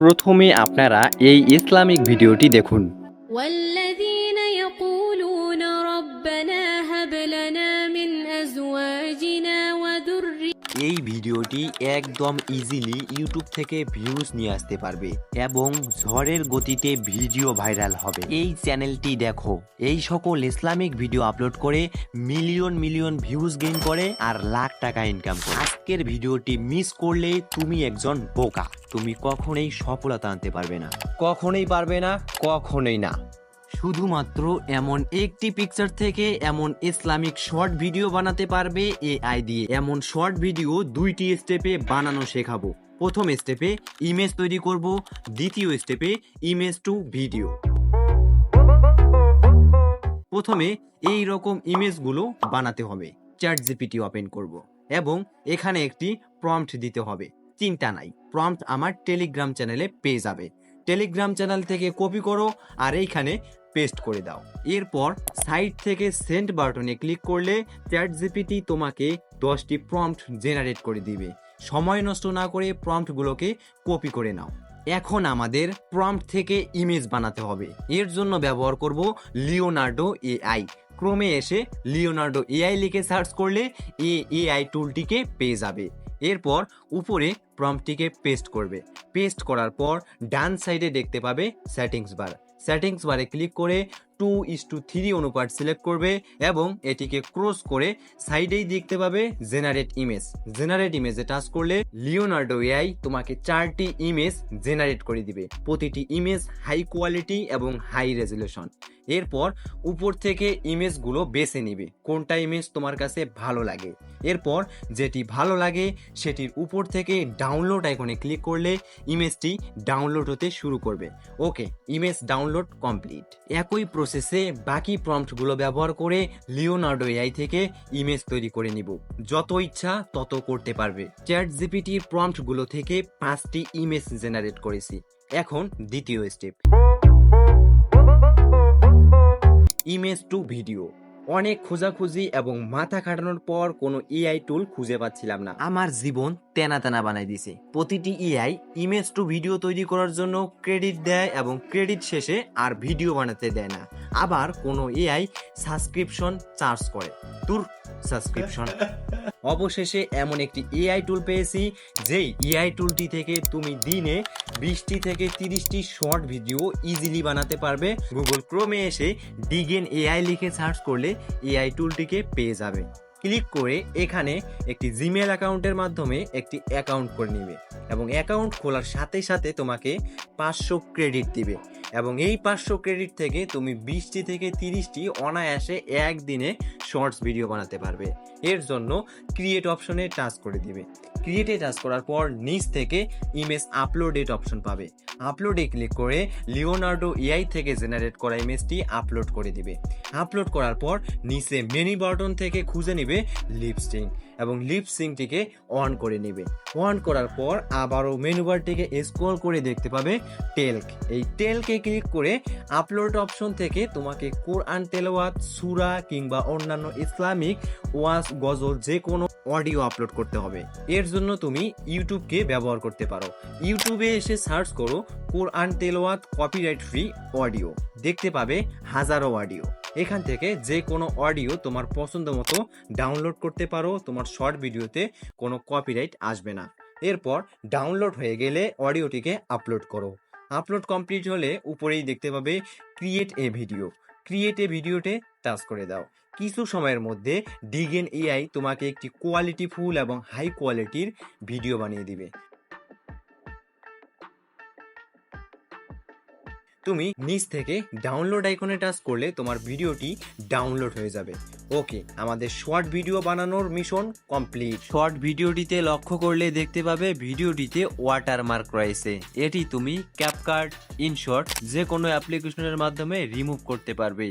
প্রথমে আপনারা এই ইসলামিক ভিডিওটি দেখুন والذين يقولون এই ভিডিওটি একদম ইজিলি ইউটিউব থেকে ভিউজ নিয়ে আসতে পারবে এবং ঝড়ের গতিতে ভিডিও ভাইরাল হবে। এই চ্যানেলটি দেখো। এই সকল ইসলামিক ভিডিও আপলোড করে মিলিয়ন মিলিয়ন ভিউজ গেইন করে আর লাখ টাকা ইনকাম করে। আজকের ভিডিওটি মিস করলে তুমি একজন বোকা। তুমি কখনোই সফলতা আনতে পারবে না। কখনোই পারবে না, কখনোই না। শুধুমাত্র এমন একটি পিকচার থেকে এমন ইসলামিক শর্ট ভিডিও বানাতে পারবে এআই দিয়ে। এমন শর্ট ভিডিও দুইটি স্টেপে বানানো শেখাবো। প্রথম স্টেপে ইমেজ তৈরি করব, দ্বিতীয় স্টেপে ইমেজ টু ভিডিও প্রথমে এই রকম ইমেজগুলো বানাতে হবে। চ্যাট জিপিটি ওপেন করব এবং এখানে একটি প্রম্পট দিতে হবে। চিন্তা নাই প্রম্পট আমার টেলিগ্রাম চ্যানেলে পেয়ে যাবে। টেলিগ্রাম চ্যানেল থেকে কপি করো আর এইখানে পেস্ট করে দাও। এরপর সাইট থেকে সেন্ড বাটনে ক্লিক করলে চ্যাট জিপিটি তোমাকে দশটি প্রম্পট জেনারেট করে দিবে। সময় নষ্ট না করে প্রম্পটগুলোকে কপি করে নাও। এখন আমাদের প্রম্পট থেকে ইমেজ বানাতে হবে। এর জন্য ব্যবহার করব লিওনার্ডো এআই। ক্রমে এসে লিওনার্ডো এআই লিখে সার্চ করলে এ এআই টুলটিকে পেয়ে যাবে। এরপর উপরে প্রম্পটিকে পেস্ট করবে। পেস্ট করার পর ডান সাইডে দেখতে পাবে সেটিংস বার সেটিংস বারে ক্লিক করে টু ইস টু থ্রি অনুপাত সিলেক্ট করবে এবং এটিকে ক্রস করে সাইডেই দেখতে পাবে জেনারেট ইমেজ জেনারেট ইমেজে টাচ করলে লিওনার্ডো এআই তোমাকে চারটি ইমেজ জেনারেট করে দিবে। প্রতিটি ইমেজ হাই কোয়ালিটি এবং হাই রেজলিউশন এরপর উপর থেকে ইমেজগুলো বেছে নিবে। কোনটা ইমেজ তোমার কাছে ভালো লাগে? এরপর যেটি ভালো লাগে সেটির উপর থেকে ডাউনলোড আইকনে ক্লিক করলে ইমেজটি ডাউনলোড হতে শুরু করবে। ওকে ইমেজ ডাউনলোড কমপ্লিট একই প্রসেসে বাকি প্রম্পটগুলো ব্যবহার করে লিওনার্ডো এআই থেকে ইমেজ তৈরি করে নিব। যত ইচ্ছা তত করতে পারবে। চ্যাট জিপিটির প্রম্পটগুলো থেকে পাঁচটি ইমেজ জেনারেট করেছি। এখন দ্বিতীয় স্টেপ ইমেজ টু ভিডিও অনেক খোঁজাখুঁজি এবং মাথা খাটানোর পর কোনো এআই টুল খুঁজে পাচ্ছিলাম না। আমার জীবন তেনা তেনা বানাই দিছে। প্রতিটি এআই ইমেজ টু ভিডিও তৈরি করার জন্য ক্রেডিট দেয় এবং ক্রেডিট শেষে আর ভিডিও বানাতে দেয় না। আবার কোনো এআই সাবস্ক্রিপশন চার্জ করে। তোর সাবস্ক্রিপশন অবশেষে এমন একটি এআই টুল পেয়েছি, যেই এআই টুলটি থেকে তুমি দিনে বিশটি থেকে তিরিশটি শর্ট ভিডিও ইজিলি বানাতে পারবে। গুগল ক্রোমে এসে ডিগেন এআই লিখে সার্চ করলে এআই টুলটিকে পেয়ে যাবে। ক্লিক করে এখানে একটি জিমেল অ্যাকাউন্টের মাধ্যমে একটি অ্যাকাউন্ট করে নেবে এবং অ্যাকাউন্ট খোলার সাথে সাথে তোমাকে পাঁচশো ক্রেডিট দিবে এবং এই পাঁচশো ক্রেডিট থেকে তুমি বিশটি থেকে তিরিশটি অনায়াসে একদিনে শর্টস ভিডিও বানাতে পারবে। এর জন্য ক্রিয়েট অপশনে টাচ করে দিবে। ক্রিয়েটে টাচ করার পর নিচ থেকে ইমেজ আপলোডেড অপশন পাবে। আপলোডে ক্লিক করে লিওনার্ডো এআই থেকে জেনারেট করা ইমেজটি আপলোড করে দিবে। আপলোড করার পর নিচে মেনি বাটন থেকে খুঁজে নেবে লিপস্টিং এবং লিপসিংটিকে অন করে নেবে। অন করার পর আবারও মেনু বারটিকে স্ক্রল করে দেখতে পাবে টেলক এই টেলকে ক্লিক করে আপলোড অপশন থেকে তোমাকে কোরআন তেলাওয়াত সুরা কিংবা অন্যান্য ইসলামিক ওয়াজ, গজল যে কোনো অডিও আপলোড করতে হবে। এর জন্য তুমি ইউটিউবকে ব্যবহার করতে পারো। ইউটিউবে এসে সার্চ করো কোরআন তেলাওয়াত কপিরাইট ফ্রি অডিও দেখতে পাবে হাজারো অডিও এখান থেকে যে কোনো অডিও তোমার পছন্দ মতো ডাউনলোড করতে পারো, তোমার শর্ট ভিডিওতে কোনো কপিরাইট আসবে না। এরপর ডাউনলোড হয়ে গেলে অডিওটিকে আপলোড করো। আপলোড কমপ্লিট হলে উপরেই দেখতে পাবে create a video create a ভিডিওতে টাচ করে দাও। কিছু সময়ের মধ্যে ডিগেন এআই তোমাকে একটি কোয়ালিটি ফুল এবং হাই কোয়ালিটির ভিডিও বানিয়ে দিবে। তুমি নিচ থেকে ডাউনলোড আইকনে টাচ করলে তোমার ভিডিওটি ডাউনলোড হয়ে যাবে। ওকে আমাদের শর্ট ভিডিও বানানোর মিশন কমপ্লিট শর্ট ভিডিওটিতে লক্ষ্য করলে দেখতে পাবে ভিডিওটিতে ওয়াটার মার্ক রয়েছে। এটি তুমি ক্যাপকার্ট ইনশর্ট যে কোনো অ্যাপ্লিকেশনের মাধ্যমে রিমুভ করতে পারবে।